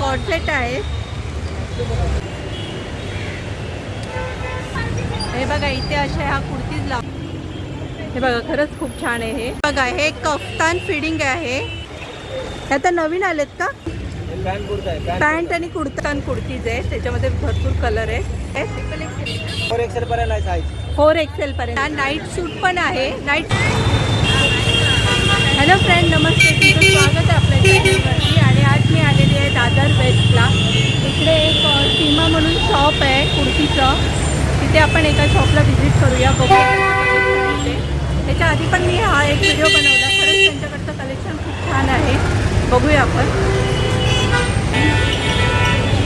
Corset आहे. हे बघा इथे अशा ह्या कुर्तीज लाव हे बघा खरंच खूप छान आहे हे. बघा हे कफ्तान फिडिंग आहे. हे आता नवीन आलेत का? पॅन्ट कुर्ता आणि कुर्तान कुर्तीज आहे. त्याच्यामध्ये भरपूर कलर आहे. फोर एक्सेल पर्यंत आहे साईज फोर एक्सेल पर्यंत. नाईट सूट पण आहे. नाईट हॅलो फ्रेंड नमस्ते. तुमचं स्वागत आहे आपल्या चॅनलवरती आणि आज मी आलेली आहे दादर वेस्टला. इकडे एक सीमा म्हणून शॉप आहे कुर्तीचं. तिथे आपण एका शॉपला व्हिजिट करूया बघूया त्याच्या आधी पण मी हा एक व्हिडिओ बनवला. खरंच त्यांच्याकडचं कलेक्शन खूप छान आहे. बघूया आपण.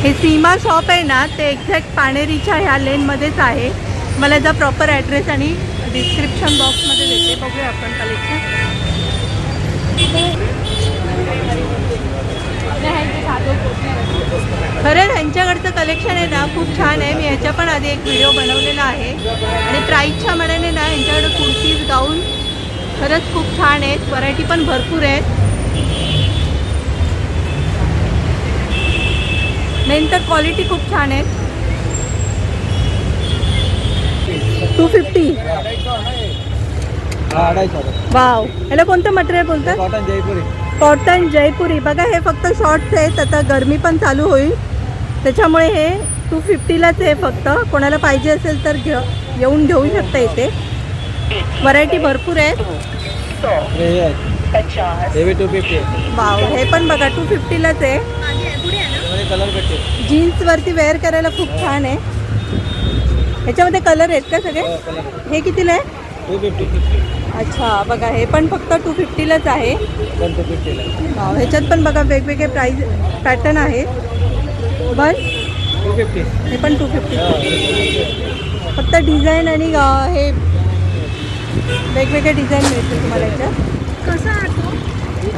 हे सीमा शॉप आहे ना ते एक्झॅक्ट पाणेरीच्या ह्या लेनमध्येच आहे. मला याचा प्रॉपर ॲड्रेस आणि डिस्क्रिप्शन बॉक्समध्ये देते. बघूया आपण कलेक्शन खरं त्यांच्याकडचं कलेक्शन आहे ना खूप छान आहे. मी याच्या पण आधी एक व्हिडिओ बनवलेला आहे. आणि प्राईसच्या मनाने ना यांच्याकडे कुर्तीज गाऊन खरंच खूप छान आहेत. व्हरायटी पण भरपूर आहेत. मेन तर क्वालिटी खूप छान आहे. टू फिफ्टी वाव ह्याला कोणतं मटेरियल बोलतात कॉटन जयपुरी. बघा हे फक्त शॉर्ट्स आहेत. आता गरमी पण चालू होईल. त्याच्यामुळे हे टू फिफ्टीलाच आहे फक्त. कोणाला पाहिजे असेल तर घे येऊन घेऊ शकता इथे. व्हरायटी भरपूर आहेत. हे हे आहे हेवी टू फिफ्टी वाव हे पण बघा टू फिफ्टीलाच आहे. जीन्सवरती वेअर करायला खूप छान आहे. ह्याच्यामध्ये कलर आहेत का सगळे? हो, हे कितीला आहे? टू फिफ्टी अच्छा बघा हे पण फक्त टू फिफ्टीलाच आहे. टू फिफ्टीला ह्याच्यात पण बघा वेगवेगळे प्राईज पॅटर्न आहेत बस. टू फिफ्टी हे पण टू फिफ्टी फक्त डिझाईन आणि हे वेगवेगळे डिझाईन मिळतील तुम्हाला याच्यात.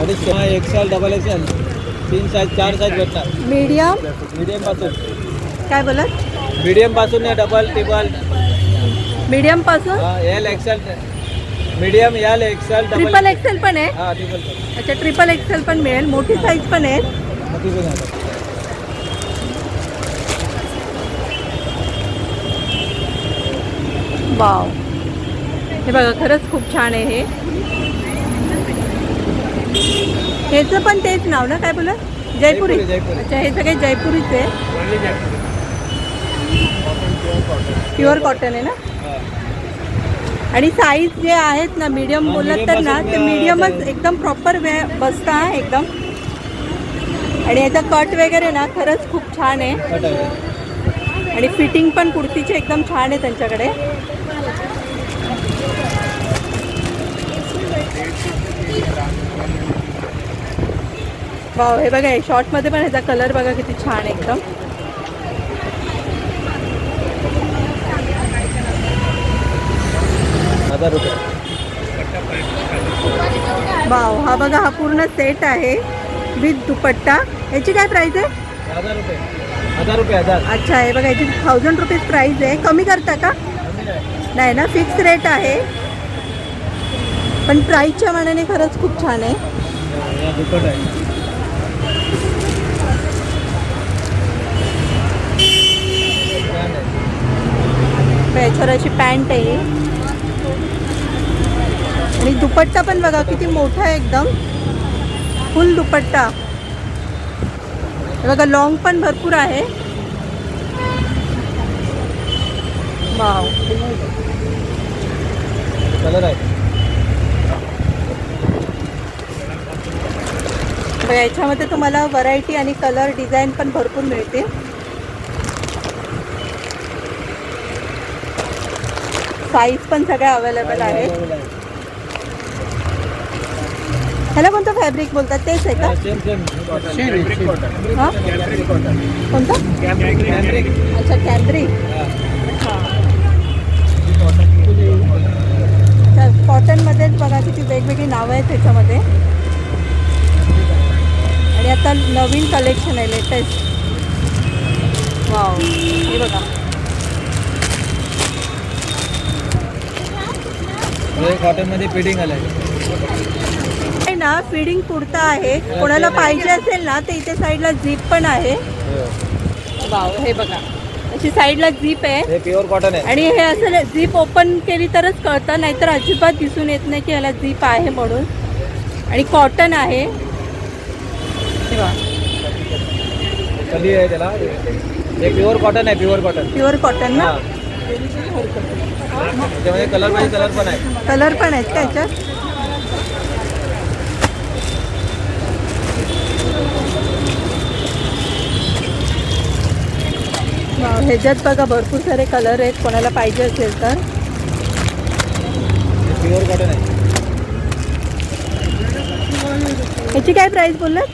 अडीचशे हा एक्सेल डबल एक्सेल तीन साईज चार साईज भेटणार मीडियम मीडियमपासून. काय बोलत? मीडियमपासून आहे double triple मीडियमपासून? L XL medium L XL triple XL पण आहे? हा ट्रिपल अच्छा ट्रिपल एक्सेल पण मिळेल. मोठी साईज पण आहे. वाव हे बघा खरंच खूप छान आहे हे. ह्याचं पण तेच नाव ना काय बोलत जयपुरी. अच्छा हे सगळे जयपुरीच. आहे प्युअर कॉटन आहे ना. आणि साईज जे आहेत ना मीडियम बोलत तर ना ते मीडियमच एकदम प्रॉपर वे बसतं एकदम. आणि याचा कट वगैरे ना खरंच खूप छान आहे. आणि फिटिंग पण कुर्तीची एकदम छान आहे त्यांच्याकडे. वाव हे बघा हे शॉर्टमध्ये पण ह्याचा कलर बघा किती छान एकदम. हजार रुपये. वाव हा बघा हा पूर्ण सेट आहे विथ दुपट्टा. याची काय प्राईस आहे? हजार रुपये. हजार रुपये हजार. अच्छा हे बघा याची थाउजंड रुपीज प्राईस आहे. कमी करता का? नाही. ना फिक्स रेट आहे. पण प्राईसच्या मानाने खरंच खूप छान आहे. याच्यावर अशी पॅन्ट आहे. आणि दुपट्टा पण बघा किती मोठा आहे एकदम. फुल दुपट्टा. बघा लॉंग पण भरपूर आहे. वाव याच्यामध्ये तुम्हाला व्हरायटी आणि कलर डिझाईन पण भरपूर मिळते साईज पण सगळ्या अवेलेबल आहेत. ह्याला कोणतं फॅब्रिक बोलतात? तेच आहे का? हा, कोणतं? फॅब्रिक अच्छा कॅम्ब्रिक हा. तर कॉटनमध्येच बघा किती वेगवेगळी नावं आहेत त्याच्यामध्ये. आणि आता नवीन कलेक्शन आहे लेटेस्ट वाव हे बघा. हे कॉटनमध्ये फिटिंग आलंय. काही ना फिडिंग कुर्ता आहे. कोणाला पाहिजे असेल ना तर इथे साईडला झीप पण आहे. वाव हे बघा. अशी साईडला झीप आहे. हे प्युअर कॉटन आहे. आणि हे असं झीप ओपन केली तरच कळतं नाहीतर अजिबात दिसून येत नाही की ह्याला झीप आहे म्हणून. आणि कॉटन आहे. हे त्याला. हे प्युअर कॉटन आहे प्युअर कॉटन प्युअर कॉटन ना? त्याच्यामध्ये कलर पाहिजे कलर पण आहे. कलर पण आहेत का याच्यात वाव, ह्याच्यात बघा भरपूर सारे कलर आहेत. कोणाला पाहिजे असेल तर. ह्याची काय प्राईस बोललात?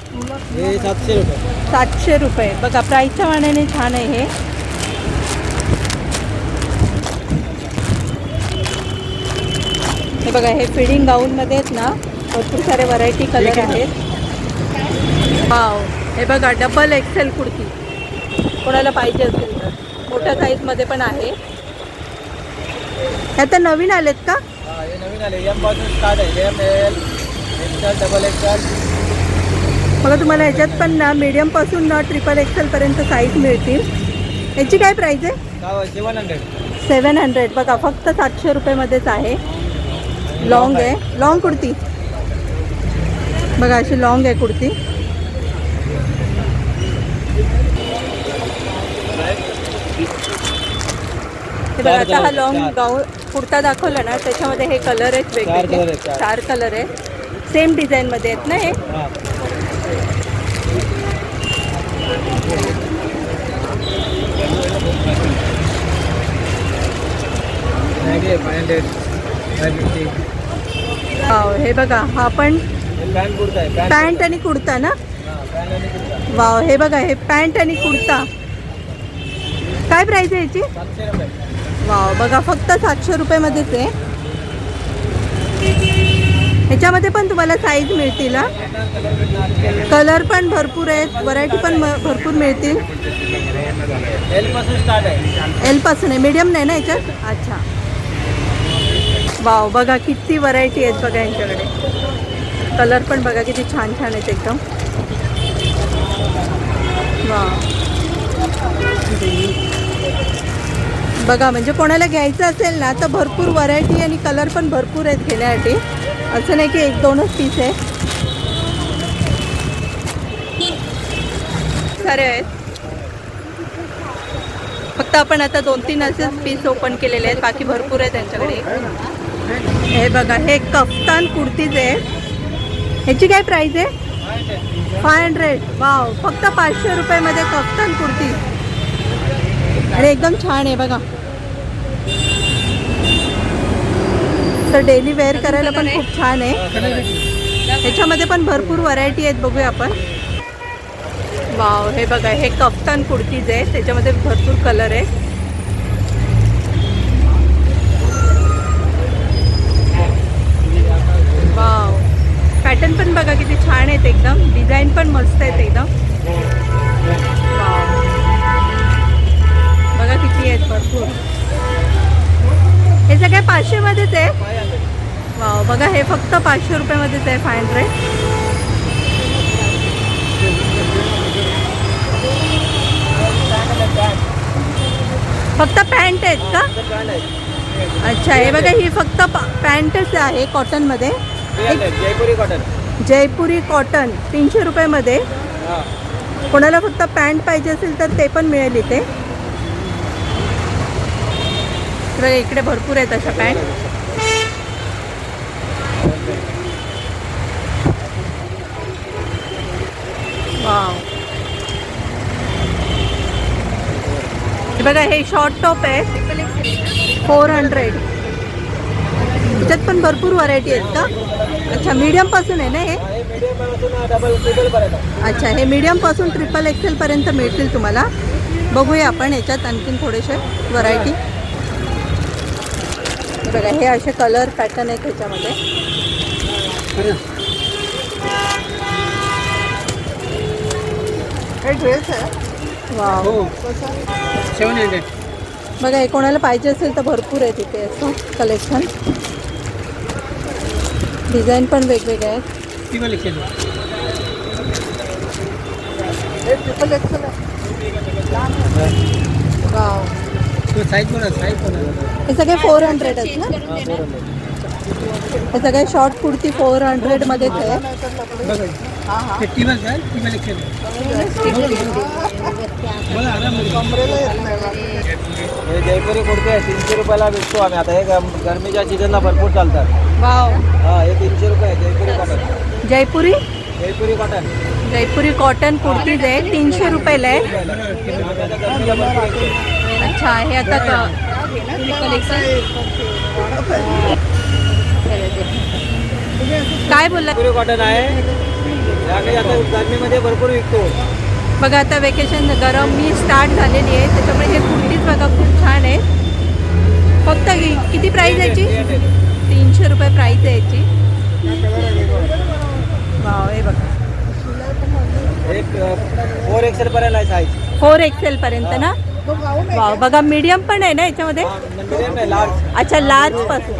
हे सातशे रुपये. सातशे रुपये. बघा प्राईसच्या मानाने छान आहे हे. हे बघा हे फिडिंग गाऊनमध्ये आहेत ना भरपूर सारे व्हरायटी कलर आहेत. वाव हे बघा डबल एक्सेल कुर्ती कोणाला पाहिजे असेल तर. मोठ्या साईजमध्ये पण आहे. ह्या तर नवीन आलेत का? हा हे नवीन आले. एमपासून स्टार्ट आहे. M L XL double XL बघा तुम्हाला ह्याच्यात पण ना मीडियमपासून ना ट्रिपल एक्सेलपर्यंत साईज मिळतील. याची काय प्राईस आहे? सेवन हंड्रेड सेवन हंड्रेड बघा फक्त सातशे रुपयेमध्येच आहे. लॉंग आहे. लॉंग कुर्ती. बघा अशी लॉंग आहे कुर्ती. हे बघा आता हा लॉंग. गाऊन कुर्ता दाखवला ना त्याच्यामध्ये हे कलर आहेत वेगवेगळे. आहेत, चार. कलर आहेत. सेम डिझाईनमध्ये आहेत ना हे? हां. वाव हे बघा हा पण पॅन्ट आणि कुर्ता ना? हां पॅन्ट आणि कुर्ता. वाव हे बघा हे पॅन्ट आणि कुर्ता. काय प्राईज आहे याची? वाव बघा फक्त सातशे रुपयामध्येच आहे. ह्याच्यामध्ये पण तुम्हाला साईज मिळतील कलर पण भरपूर आहेत व्हरायटी पण म- भरपूर मिळतील. एलपासून आहे मीडियम नाही ना याच्यात? अच्छा. वाव बघा किती व्हरायटी आहेत बघा यांच्याकडे. कलर पण बघा किती छान छान आहेत एकदम. वाव बघा म्हणजे कोणाला घ्यायचं असेल ना तर भरपूर व्हरायटी आणि कलर पण भरपूर आहेत घेण्यासाठी. असं नाही की एक दोनच पीस आहे. सारे आहेत फक्त आपण आता दोन तीन असेच पीस ओपन केलेले आहेत बाकी भरपूर आहे त्यांच्याकडे. हे बघा हे कफ्तान कुर्तीज आहे. ह्याची काय प्राईस आहे? फाय हंड्रेड वाव फक्त पाचशे रुपयामध्ये कफ्तान कुर्ती. आणि एकदम छान आहे बघा. तर डेली वेअर करायला पण खूप छान आहे. ह्याच्यामध्ये पण भरपूर व्हरायटी आहेत बघूया आपण. वाव हे बघा हे कप्तान कुर्तीज आहे त्याच्यामध्ये भरपूर कलर आहे वाव. पॅटर्न पण बघा किती छान आहेत एकदम. डिझाईन पण मस्त आहेत एकदम. बघा किती आहेत भरपूर. हे सगळे पाचशे मध्येच आहे. वाव बघा हे फक्त पाचशे रुपयामध्येच आहे फाय हंड्रेड फक्त पॅन्ट आहेत का? अच्छा हे बघा ही फक्त पॅन्टच आहे कॉटनमध्ये. जयपुरी कॉटन जयपुरी कॉटन तीनशे रुपयामध्ये. कोणाला फक्त पॅन्ट पाहिजे असेल तर ते पण मिळेल इथे. बघा इकडे भरपूर आहेत अशा पॅन्ट. वाव. बघा हे शॉर्ट टॉप आहे. फोर हंड्रेड त्याच्यात पण भरपूर व्हरायटी आहेत का? अच्छा मीडियमपासून आहे ना हे? अच्छा हे मीडियमपासून ट्रिपल एक्सेल पर्यंत मिळतील तुम्हाला. बघूया आपण याच्यात आणखीन थोडेसे व्हरायटी बघा हे असे कलर पॅटर्न आहेत ह्याच्यामध्ये वाव सेवन हंड्रेड बघा हे कोणाला पाहिजे असेल तर भरपूर आहे तिथे असं कलेक्शन डिझाईन पण वेगवेगळे आहेत. ट्रिपल हे सगळे फोर हंड्रेड आहेत ना हा सगळे शॉर्ट कुर्ती फोर हंड्रेडमध्येच आहे बघा हे टिबल आहे जयपुरी कुर्ते आहे तीनशे रुपयाला विकतो आम्ही आता हे गरमीच्या सीझनला भरपूर चालतात वाव हा हे तीनशे रुपये Jaipuri cotton Jaipuri? Jaipuri cotton Jaipuri cotton kurtis आहे तीनशे रुपयाला आहे. अच्छा हे आता काय बोलला? कॉटन आहे. आता गरमीमध्ये भरपूर विकतो. बघा आता वेकेशन गरम मी स्टार्ट झालेली आहे त्याच्यामुळे हे कुर्तीज बघा खूप छान आहे फक्त किती प्राईस याची? तीनशे रुपये प्राईस आहे याची. वाव हे बघा. एक फोर एक्सेल पर्यंत आहे. साईज फोर एक्सेल पर्यंत ना? वाव बघा मीडियम पण आहे ना याच्यामध्ये? मीडियम आहे लार्ज अच्छा लार्जपासून.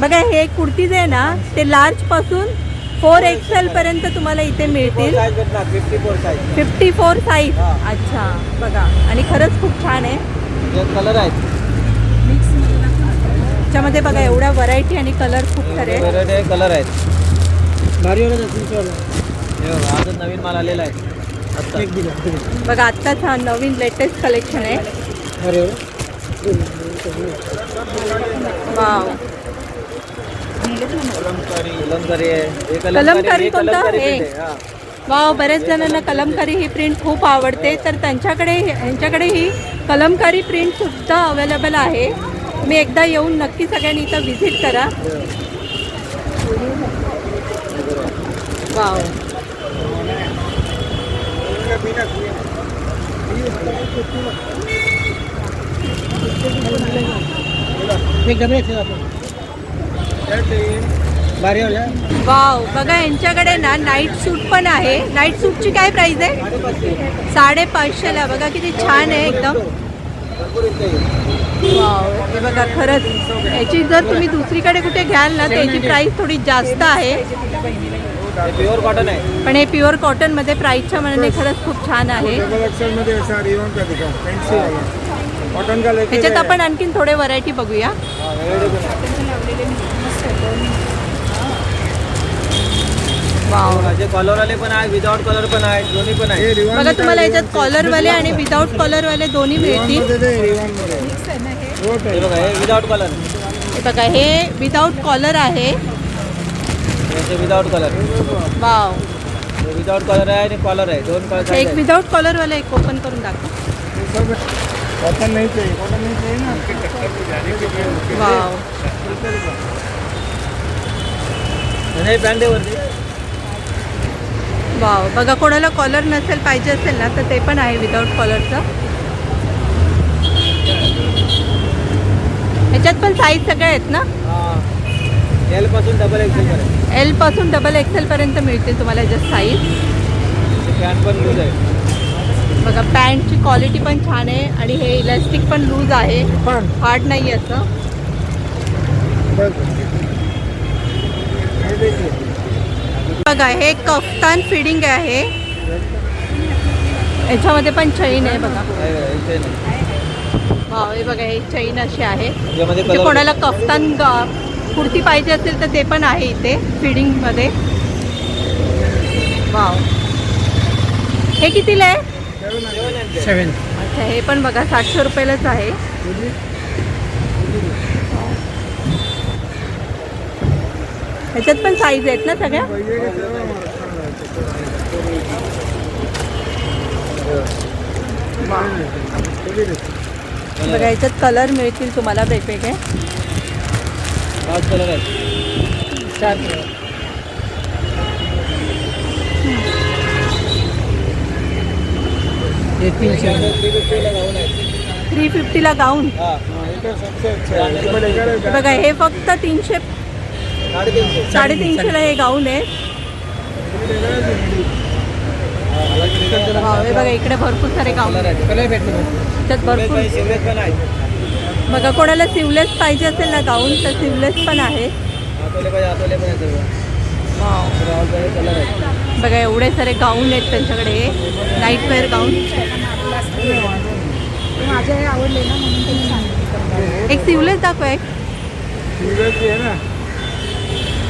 बघा हे कुर्तीज आहे ना ते लार्जपासून फोर एक्सेल पर्यंत तुम्हाला इथे मिळतील. Fifty four size. अच्छा बघा. आणि खरंच खूप छान आहे. कलर आहेत. त्याच्यामध्ये बघा एवढ्या व्हरायटी आणि कलर खूप सारे कलर आहेत. नवीन माल आलेला आहे. बघा आत्ताच हा नवीन लेटेस्ट कलेक्शन आहे. वाव कलमकारी हे हे कोणतं? हे. हा. वाव बऱ्याच जणांना कलमकारी ही प्रिंट खूप आवडते. तर त्यांच्याकडे ह्यांच्याकडे ही कलमकारी प्रिंट सुद्धा अवेलेबल आहे. मी एकदा येऊन नक्की सगळ्यांनी इथं व्हिजिट करा. वाव वाव बघा यांच्याकडे ना नाईट सूट पण आहे. नाईट सूटची काय प्राइस आहे? साडेपाचशेला. बघा किती छान आहे एकदम. वाव हे बघा खरंच. याची जर तुम्ही दुसरीकडे कुठे घ्याल ना तर याची प्राइस थोडी जास्त आहे. प्युअर कॉटन आहे. पण हे प्युअर कॉटनमध्ये प्राईसच्या मनाने खरंच खूप छान आहे. डबल एक्सेल मध्ये ऐसा रिओन का दिखाओ फैंसी वाला कॉटन का लेके ह्याच्यात आपण आणखीन थोडे व्हरायटी बघूया. हा, आहे. वाव कॉलरवाले पण आहेत विदाउट कलर पण आहेत दोन्ही पण आहेत. रिओन बघा तुम्हाला याच्यात कॉलरवाले आणि विदाऊट कॉलरवाले दोन्ही मिळतील. मध्ये मध्ये हे? बघा हे विदाउट कलर हे बघा हे विदाऊट कॉलर आहे. हे विदाउट कलर वाव हे विदाउट कलर आहे आणि कॉलर आहे. दोन कलर एक विदाऊट कॉलरवाला एक ओपन करून दाखव. कॉटन नहीं चाहिए कॉटन नहीं चाहिए ना. वाव हे पॅन्ट आहे वरती. वाव बघा कोणाला कॉलर नसेल पाहिजे असेल ना तर ते पण आहे विदाऊट कॉलरचं ह्याच्यात पण साईज सगळ्या आहेत ना? हा. एलपासून डबल एक्सेल पर्यंत. एलपासून डबल एक्सेल पर्यंत मिळतील तुम्हाला ह्याच्यात साईज पॅन्ट पण लूज आहे. बघा पॅन्टची क्वालिटी पण छान आहे आणि हे इलास्टिक पण लूज आहे. हार्ड नाही असं. बघा हे कफ्तान फिडिंग आहे. याच्यामध्ये पण चैन आहे बघा. हे बघा हे चैन अशी आहे. कोणाला कफ्तान कुर्ती पाहिजे असेल तर ते पण आहे इथे फिडिंगमध्ये वाव हे कितीला आहे? सेवन अच्छा हे पण बघा सातशे रुपयालाच आहे. ह्याच्यात पण साईज आहेत ना सगळ्या? बघा ह्याच्यात कलर मिळतील तुम्हाला वेगवेगळे. पाच कलर आहेत. चार हे तीनशे थ्री फिफ्टीला गाऊन हा. है बघा हे फक्त तीनशे साडेतीनशे. साडेतीनशेला हे गाऊन आहे वाव, हे बघा इकडे भरपूर सारे गाऊन कलर कलर त्यात भरपूर बघा कोणाला सिवलेस पाहिजे असेल ना गाऊन तर सिवलेस पण आहे. बघा एवढे सारे गाऊन आहेत त्यांच्याकडे. नाईट वेअर गाऊन आवडले ना एक सिवलेस दाखव एक.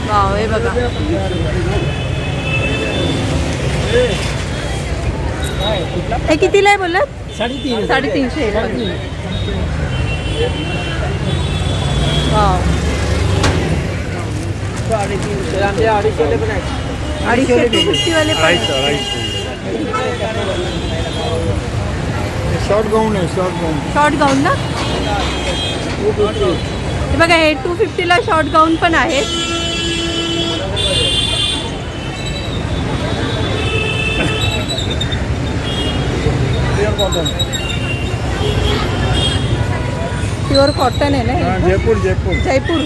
वाव हे बघा. हे कितीला आहे बोलत साडेतीन. साडेतीनशे अडीचशे टू फिफ्टीवाले पण आहेत. शॉर्ट गाऊन आहे शॉर्ट गाऊन शॉर्ट गाऊन ना? हे बघा हे टू फिफ्टीला शॉर्ट गाऊन पण प्युअर कॉटन प्युअर कॉटन आहे ना? जयपूर जयपूर जयपूर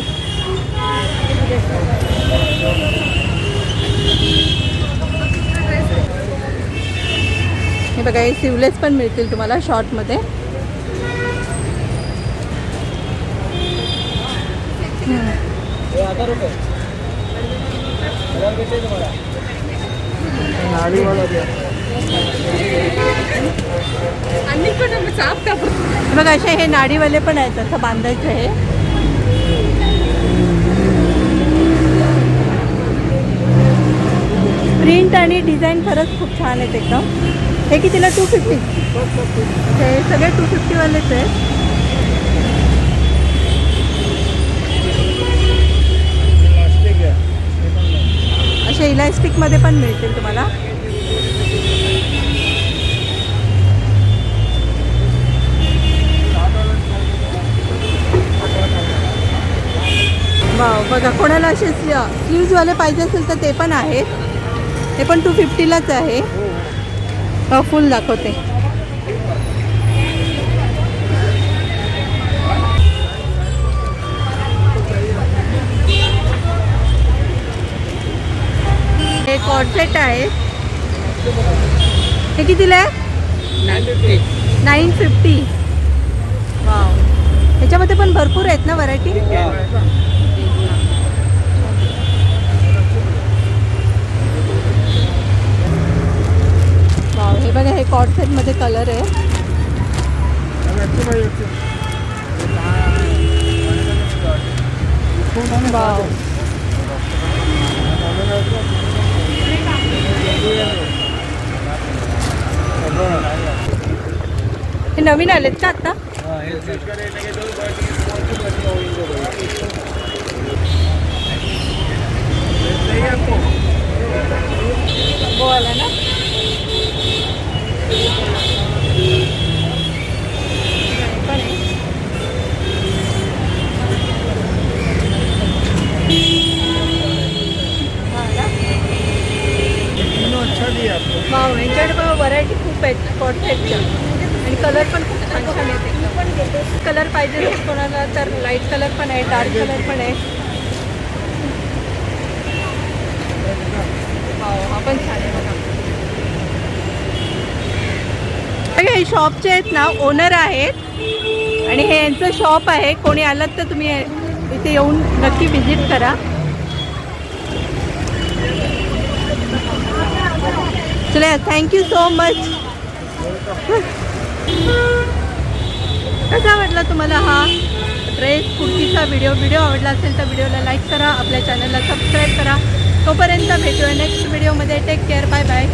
हे बघा हे सिवलेस पण मिळतील तुम्हाला शॉर्टमध्ये हम्म. आणि हजार रुपये हजार असे हे नाडीवाले पण आहेत असं बांधायचं हे प्रिंट आणि डिझाईन खरंच खूप छान आहेत एकदम. हे कितीला? टू फिफ्टी हे सगळे टू फिफ्टीवालेच आहेत. असे इलास्टिकमध्ये पण मिळतील तुम्हाला वाव बघा कोणाला असे स्लीव्जवाले पाहिजे असेल तर ते पण आहेत. ते पण टू फिफ्टीलाच आहे. फुल दाखवते. हे कॉर्सेट आहे. हे कितीला आहे? नाईन फिफ्टी वाव ह्याच्यामध्ये पण भरपूर आहेत ना व्हरायटी वाव हे बघा हे मध्ये कलर आहे. वाव हे नवीन आलेत का आता? हां आला ना पण आहे. हा ना? तीनों अच्छा दिया आपको वाव यांच्याकडे बघा व्हरायटी खूप आणि कलर पण खूप छान छान आहेत कलर पाहिजे कोणाला तर लाइट कलर पण आहे डार्क कलर पण आहे. वाव हा पण छान आहे बघा. बघा, हे शॉपचे आहेत ना ओनर आहेत. आणि हे यांचं शॉप आहे. कोणी आलात तर तुम्ही इथे येऊन नक्की व्हिजिट करा. चला थँक्यू सो मच कसा वाटला तुम्हाला हा ड्रेस कुर्तीचा व्हिडिओ व्हिडिओ आवडला असेल तर व्हिडिओला लाईक करा आपल्या चॅनलला सबस्क्राईब करा. तोपर्यंत भेटूया नेक्स्ट व्हिडिओमध्ये टेक केअर बाय बाय